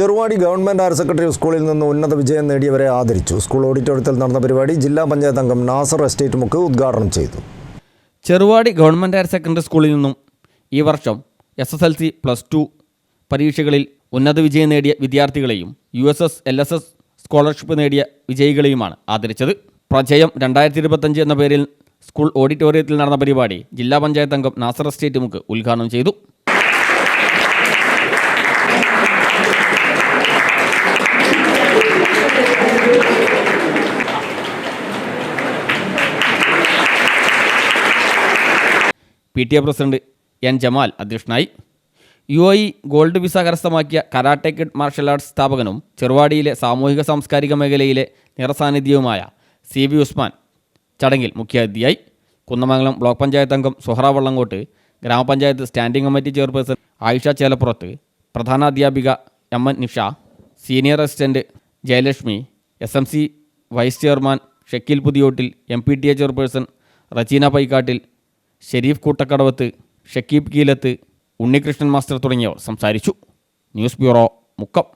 Cheruvadi government higher secondary സ്കൂളിൽ നിന്ന് ഉന്നത വിജയം നേടിയവരെ ആദരിച്ചു. സ്കൂൾ ഓഡിറ്റോറിയത്തിൽ നടന്ന പരിപാടി ജില്ലാ പഞ്ചായത്ത് അംഗം നാസർ എസ്റ്റേറ്റ് മുക്ക് ഉദ്ഘാടനം ചെയ്തു. ചെറുവാടി ഗവൺമെന്റ് ഹയർ സെക്കൻഡറി സ്കൂളിൽ നിന്നും ഈ വർഷം S S L C plus two പരീക്ഷകളിൽ ഉന്നത വിജയം നേടിയ വിദ്യാർത്ഥികളെയും U S S L S S scholarship നേടിയ വിജയികളെയുമാണ് ആദരിച്ചത്. പ്രജയം രണ്ടായിരത്തി ഇരുപത്തഞ്ച് എന്ന പേരിൽ സ്കൂൾ ഓഡിറ്റോറിയത്തിൽ നടന്ന പരിപാടി ജില്ലാ പഞ്ചായത്ത് അംഗം നാസർ എസ്റ്റേറ്റ് മുക്ക് ഉദ്ഘാടനം ചെയ്തു. P T A president N Jamal അധ്യക്ഷനായി. യു ഐ ഗോൾഡ് വിസ കരസ്ഥമാക്കിയ കരാട്ടെ മാർഷൽ ആർട്സ് സ്ഥാപകനും ചെറുവാടിയിലെ സാമൂഹിക സാംസ്കാരിക മേഖലയിലെ നിറസാന്നിധ്യവുമായ സി വി ഉസ്മാൻ ചടങ്ങിൽ മുഖ്യാതിഥിയായി. കുന്നമംഗലം ബ്ലോക്ക് പഞ്ചായത്ത് അംഗം സുഹറ വള്ളങ്കോട്ട് ഗ്രാമപഞ്ചായത്ത് standing committee chairperson Ayisha Chelappurath പ്രധാന അധ്യാപിക M N Nisha senior assistant Jayalakshmi S M C vice chairman Shakeel Puthiyottil M P T A chairperson Rajeena Paikkattil Shareef Koottakkadavath Shakeeb Keelath Unnikrishnan master തുടങ്ങിയവർ സംസാരിച്ചു. News bureau Mukkam.